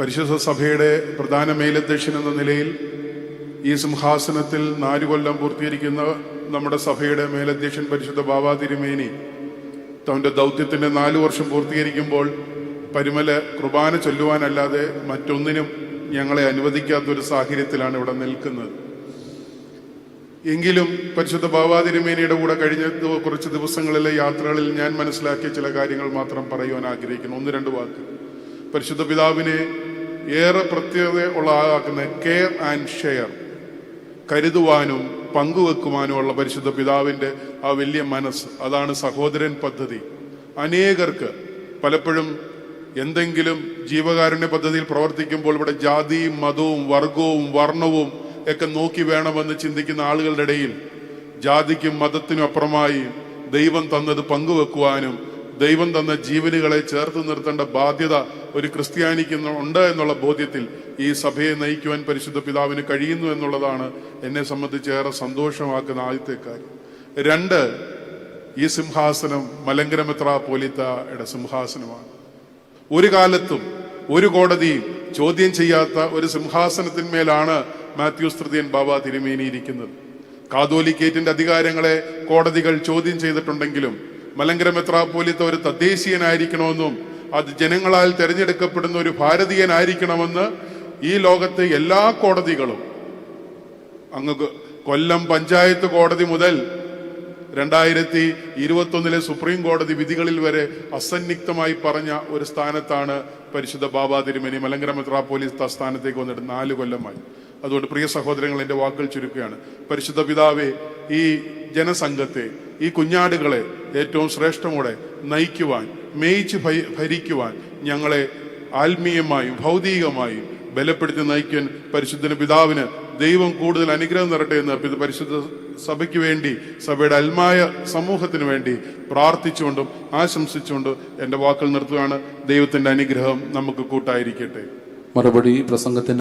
പരിശുദ്ധ സഭയുടെ പ്രധാന മേലധ്യക്ഷൻ എന്ന നിലയിൽ ഈ സിംഹാസനത്തിൽ നാലു കൊല്ലം പൂർത്തീകരിക്കുന്ന നമ്മുടെ സഭയുടെ മേലധ്യക്ഷൻ പരിശുദ്ധ ബാബാ തിരുമേനി തന്റെ ദൗത്യത്തിന്റെ നാലു വർഷം പൂർത്തീകരിക്കുമ്പോൾ പരിമല കുർബാന ചൊല്ലുവാനല്ലാതെ മറ്റൊന്നിനും ഞങ്ങളെ അനുവദിക്കാത്ത ഒരു സാഹചര്യത്തിലാണ് ഇവിടെ നിൽക്കുന്നത്. എങ്കിലും പരിശുദ്ധ ബാബാ തിരുമേനിയുടെ കൂടെ കഴിഞ്ഞ കുറച്ച് ദിവസങ്ങളിലെ യാത്രകളിൽ ഞാൻ മനസ്സിലാക്കിയ ചില കാര്യങ്ങൾ മാത്രം പറയുവാൻ ആഗ്രഹിക്കുന്നു. ഒന്ന് രണ്ട് വാക്ക്. പരിശുദ്ധ പിതാവിനെ ഏറെ പ്രത്യേകത ഉള്ള ആളാക്കുന്ന കെയർ ആൻഡ് ഷെയർ. കരുതുവാനും പങ്കുവെക്കുവാനുമുള്ള പരിശുദ്ധ പിതാവിന്റെ ആ വലിയ മനസ്സ്. അതാണ് സഹോദരൻ പദ്ധതി. അനേകർക്ക് പലപ്പോഴും എന്തെങ്കിലും ജീവകാരുണ്യ പദ്ധതിയിൽ പ്രവർത്തിക്കുമ്പോൾ ഇവിടെ ജാതിയും മതവും വർഗവും വർണവും ഒക്കെ നോക്കി വേണമെന്ന് ചിന്തിക്കുന്ന ആളുകളുടെ ഇടയിൽ ജാതിക്കും മതത്തിനും അപ്പുറമായി ദൈവം തന്നത് പങ്കുവെക്കുവാനും ദൈവം തന്ന ജീവനുകളെ ചേർത്ത് നിർത്തേണ്ട ബാധ്യത ഒരു ക്രിസ്ത്യാനിക്ക് ഉണ്ട് എന്നുള്ള ബോധ്യത്തിൽ ഈ സഭയെ നയിക്കുവാൻ പരിശുദ്ധ പിതാവിന് കഴിയുന്നു എന്നുള്ളതാണ് എന്നെ സംബന്ധിച്ച് ഏറെ സന്തോഷമാക്കുന്ന ആദ്യത്തെ കാര്യം. രണ്ട് ഈ സിംഹാസനം മലങ്കര മെത്രാപോലിത്തയുടെ സിംഹാസനമാണ്. ഒരു കാലത്തും ഒരു കോടതിയും ചോദ്യം ചെയ്യാത്ത ഒരു സിംഹാസനത്തിന്മേലാണ് മാത്യൂസ് തൃതീയൻ ബാബ തിരുമേനിയിരിക്കുന്നത് കാതോലിക്കേറ്റിന്റെ അധികാരങ്ങളെ കോടതികൾ ചോദ്യം ചെയ്തിട്ടുണ്ടെങ്കിലും മലങ്കര പോലീത്ത ഒരു തദ്ദേശീയനായിരിക്കണമെന്നും അത് ജനങ്ങളാൽ തിരഞ്ഞെടുക്കപ്പെടുന്ന ഒരു ഭാരതീയനായിരിക്കണമെന്ന് ഈ ലോകത്തെ എല്ലാ കോടതികളും അങ്ങ് കൊല്ലം പഞ്ചായത്ത് കോടതി മുതൽ രണ്ടായിരത്തി ഇരുപത്തൊന്നിലെ സുപ്രീം കോടതി വിധികളിൽ വരെ അസന്നിഗ്ധമായി പറഞ്ഞ ഒരു സ്ഥാനത്താണ് പരിശുദ്ധ ബാബാ തിരുമേനി. മലങ്കര മെത്രാപ്പോലീസ് സ്ഥാനത്തേക്ക് വന്നിട്ട് നാല് കൊല്ലമായി. അതുകൊണ്ട് പ്രിയ സഹോദരങ്ങൾ എന്റെ വാക്കുകൾ ചുരുക്കുകയാണ്. പരിശുദ്ധ പിതാവെ ഈ ജനസംഘത്തെ ഈ കുഞ്ഞാടുകളെ ഏറ്റവും ശ്രേഷ്ഠമോടെ നയിക്കുവാൻ മേയിച്ച് ഭരിക്കുവാൻ ഞങ്ങളെ ആത്മീയമായും ഭൗതികമായും ബലപ്പെടുത്തി നയിക്കാൻ പരിശുദ്ധന് പിതാവിന് ദൈവം കൂടുതൽ അനുഗ്രഹം തരട്ടെ എന്ന് പരിശുദ്ധ സഭയ്ക്ക് വേണ്ടി സഭയുടെ അൽമായ സമൂഹത്തിന് വേണ്ടി പ്രാർത്ഥിച്ചുകൊണ്ടും ആശംസിച്ചുകൊണ്ടും എന്റെ വാക്കുകൾ നിർത്തുകയാണ്. ദൈവത്തിന്റെ അനുഗ്രഹം നമുക്ക് കൂട്ടായിരിക്കട്ടെ. മറുപടി പ്രസംഗത്തിന്